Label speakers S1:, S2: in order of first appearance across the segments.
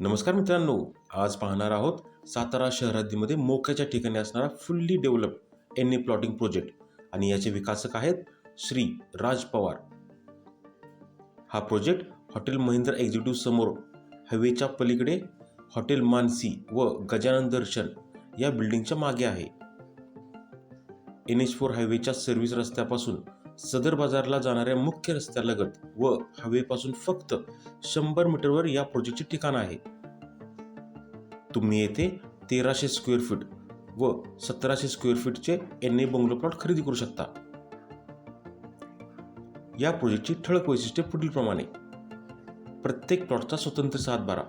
S1: नमस्कार मित्रांनो आज पाहणार आहोत सातारा शहरादीमध्ये मोक्याच्या ठिकाणी असणारा fully develop N A plotting project आणि याचे विकासक आहेत श्री राज पवार. हा प्रोजेक्ट हॉटेल महिंद्रा एक्झिक्युटिव्ह समोर हवेच्या पलीकडे हॉटेल मानसी व गजानन दर्शन या बिल्डिंगच्या मागे आहे. एन एच फोर हायवेच्या सर्व्हिस रस्त्यापासून सदर बाजारला जाणाऱ्या मुख्य रस्त्यालगत व हवेपासून फक्त शंभर मीटरवर या प्रोजेक्टचे ठिकाण आहे. तुम्ही येथे तेराशे स्क्वेअर फीट व सतराशे स्क्वेअर फीटचे एन ए बंगलो प्लॉट खरेदी करू शकता. या प्रोजेक्टची ठळक वैशिष्ट्ये पुढीलप्रमाणे प्रत्येक प्लॉटचा स्वतंत्र सातबारा.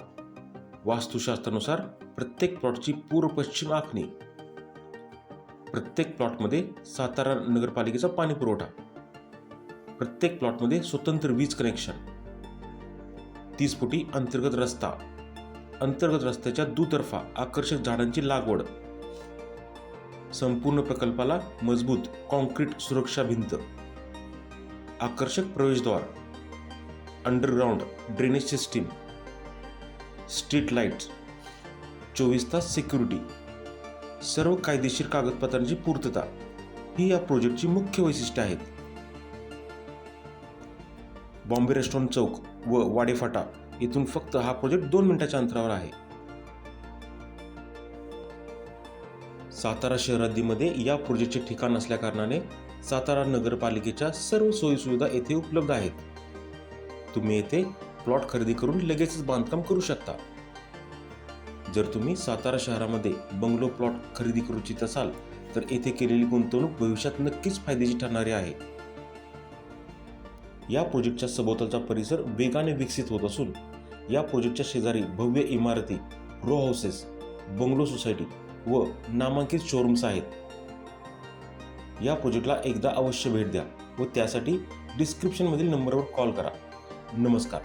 S1: वास्तुशास्त्रानुसार प्रत्येक प्लॉटची पूर्व पश्चिम आखणी. प्रत्येक प्लॉटमध्ये सातारा नगरपालिकेचा पाणी पुरवठा प्रत्येक प्लॉटमध्ये स्वतंत्र वीज कनेक्शन तीस फुटी अंतर्गत रस्ता अंतर्गत रस्त्याच्या दुतर्फा आकर्षक झाडांची लागवड. संपूर्ण प्रकल्पाला मजबूत कॉन्क्रीट सुरक्षा भिंत आकर्षक प्रवेशद्वार underground drainage system street lights चोवीस तास सिक्युरिटी सर्व कायदेशीर कागदपत्रांची पूर्तता. ही या प्रोजेक्टची मुख्य वैशिष्ट्ये आहेत. बॉम्बे रेस्टॉरंट चौक व वाडेफाटा येथून फक्त हा प्रोजेक्ट दोन मिनिटाच्या अंतरावर आहे. सातारा शहरादीमध्ये या प्रोजेक्टचे ठिकाण असल्याकारणाने सातारा नगरपालिकेच्या सर्व सोयीसुविधा येथे उपलब्ध आहेत. तुम्ही येथे प्लॉट खरेदी करून लगेचच बांधकाम करू शकता. जर तुम्ही सातारा शहरामध्ये बंगलो प्लॉट खरेदी करू इच्छित असाल तर येथे केलेली गुंतवणूक भविष्यात नक्कीच फायदेशीर ठरणारी आहे. या प्रोजेक्टच्या सभोवतालचा परिसर वेगाने विकसित होत असून या प्रोजेक्टच्या शेजारी भव्य इमारती रो हाऊसेस बंगलो सोसायटी व नामांकित शोरूम्स आहेत. या प्रोजेक्टला एकदा अवश्य भेट द्या व त्यासाठी डिस्क्रिप्शनमधील नंबरवर कॉल करा. नमस्कार.